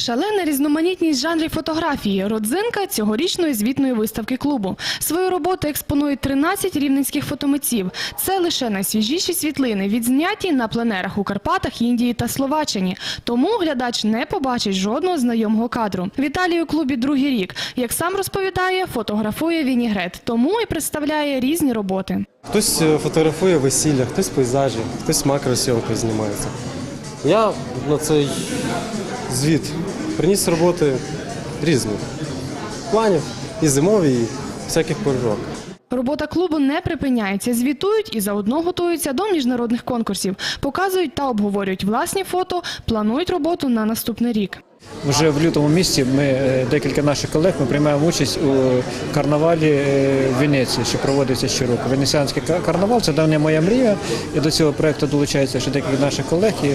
Шалена різноманітність жанрів фотографії – родзинка цьогорічної звітної виставки клубу. Свою роботу експонують 13 рівненських фотомитців. Це лише найсвіжіші світлини, відзняті на пленерах у Карпатах, Індії та Словаччині. Тому глядач не побачить жодного знайомого кадру. Віталій у клубі другий рік. Як сам розповідає, фотографує вінігрет, тому і представляє різні роботи. Хтось е, фотографує весілля, хтось пейзажі, хтось макросйомкою знімається. Я на цей звіт приніс роботи різних планів, і зимові, і всяких пор. Робота клубу не припиняється. Звітують і заодно готуються до міжнародних конкурсів. Показують та обговорюють власні фото, планують роботу на наступний рік. Вже в лютому місяці ми е, декілька наших колег ми приймаємо участь у карнавалі е, в Венеції, що проводиться щороку. Венеціанський карнавал це давня моя мрія. І до цього проекту долучається ще декілька наших колег. І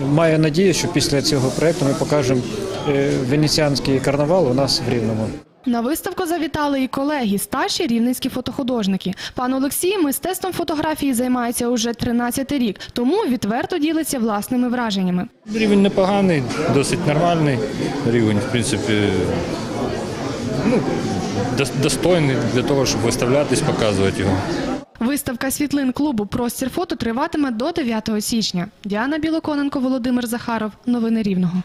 маю надію, що після цього проекту ми покажемо е, венеціанський карнавал у нас в Рівному. На виставку завітали і колеги, старші рівненські фотохудожники. Пан Олексій мистецтвом фотографії займається уже 13 рік, тому відверто ділиться власними враженнями. Рівень непоганий, досить нормальний рівень, в принципі, ну, достойний для того, щоб виставлятись, показувати його. Виставка світлин клубу Простір фото триватиме до 9 січня. Діана Білоконенко, Володимир Захаров. Новини Рівного.